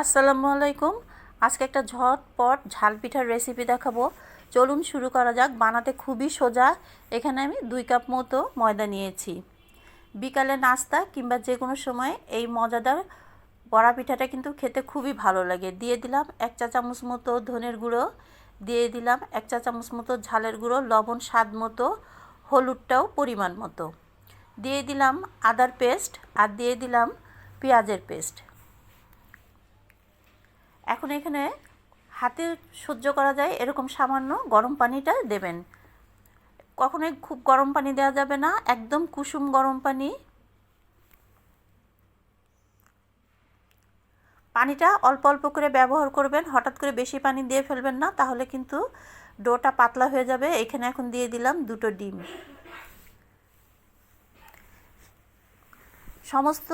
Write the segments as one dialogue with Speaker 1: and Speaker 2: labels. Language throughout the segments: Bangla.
Speaker 1: আসসালামু আলাইকুম। আজকে একটা ঝটপট ঝাল পিঠার রেসিপি দেখাবো। চলুন শুরু করা যাক। বানাতে খুবই সোজা। এখানে আমি দুই কাপ মতো ময়দা নিয়েছি। বিকালে নাস্তা কিংবা যে কোনো সময় এই মজাদার বড়া পিঠাটা কিন্তু খেতে খুবই ভালো লাগে। দিয়ে দিলাম এক চা চামচ মতো ধনের গুঁড়ো। দিয়ে দিলাম এক চা চামচ মতো ঝালের গুঁড়ো, লবণ স্বাদ মতো, হলুদটাও পরিমাণ মতো। দিয়ে দিলাম আদার পেস্ট আর দিয়ে দিলাম পেঁয়াজের পেস্ট। এখন এখানে হাতে সহ্য করা যায় এরকম সামান্য গরম পানিটা দেবেন। কখনোই খুব গরম পানি দেওয়া যাবে না, একদম কুসুম গরম পানি। পানিটা অল্প অল্প করে ব্যবহার করবেন, হঠাৎ করে বেশি পানি দিয়ে ফেলবেন না, তাহলে কিন্তু ডোটা পাতলা হয়ে যাবে। এখানে এখন দিয়ে দিলাম দুটো ডিম। সমস্ত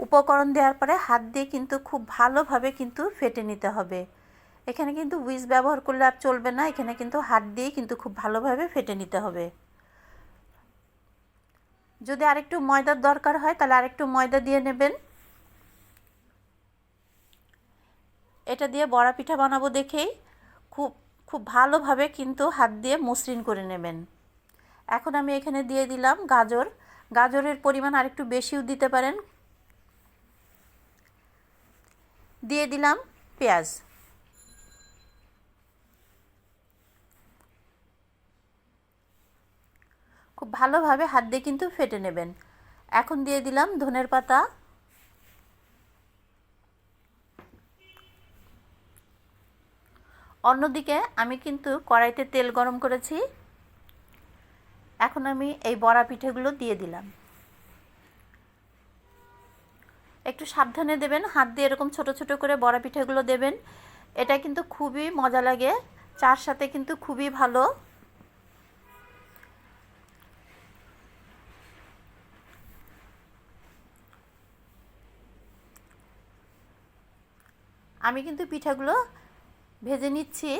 Speaker 1: উপকরণ দেওয়ার পরে হাত দিয়ে কিন্তু খুব ভালোভাবে কিন্তু ফেটে নিতে হবে। এখানে কিন্তু উইজ ব্যবহার করলে আর চলবে না, এখানে কিন্তু হাত দিয়ে কিন্তু খুব ভালোভাবে ফেটে নিতে হবে। যদি আরেকটু ময়দার দরকার হয়, তাহলে আরেকটু ময়দা দিয়ে নেবেন। এটা দিয়ে বড়া পিঠা বানাবো দেখেই। খুব খুব ভালোভাবে কিন্তু হাত দিয়ে মসৃণ করে নেবেন। এখন আমি এখানে দিয়ে দিলাম গাজর। গাজরের পরিমাণ আরেকটু বেশিও দিতে পারেন। দিয়ে দিলাম পেঁয়াজ। খুব ভালোভাবে হাত দিয়ে কিন্তু ফেটে নেবেন। এখন দিয়ে দিলাম ধনের পাতা। অন্যদিকে আমি কিন্তু কড়াইতে তেল গরম করেছি। এখন আমি এই বড়া পিঠেগুলো দিয়ে দিলাম। একটু সাবধানে দেবেন, হাত দিয়ে এরকম ছোট ছোট করে বড়া পিঠেগুলো দেবেন। এটা কিন্তু খুবই মজা লাগে, চার সাথে কিন্তু খুবই ভালো। আমি কিন্তু পিঠাগুলো ভেজে নিচ্ছি।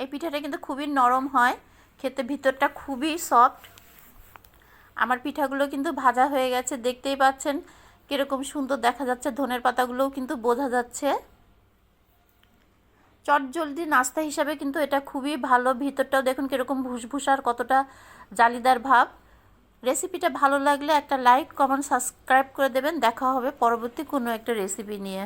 Speaker 1: এই পিঠাটা কিন্তু খুবই নরম হয়। খেতে ভিতরটা খুবই সফট আমার পিঠাগুলো কিন্তু ভাজা হয়ে গেছে, দেখতেই পাচ্ছেন কীরকম সুন্দর দেখা যাচ্ছে, ধনের পাতাগুলোও কিন্তু বোঝা যাচ্ছে। চটজলদি নাস্তা হিসাবে কিন্তু এটা খুবই ভালো, ভিতরটাও দেখুন কীরকম ভুসভুসার, কতটা জালিদার ভাব। রেসিপিটা ভালো লাগলে একটা লাইক, কমেন্ট, সাবস্ক্রাইব করে দেবেন। দেখা হবে পরবর্তী কোনো একটা রেসিপি নিয়ে।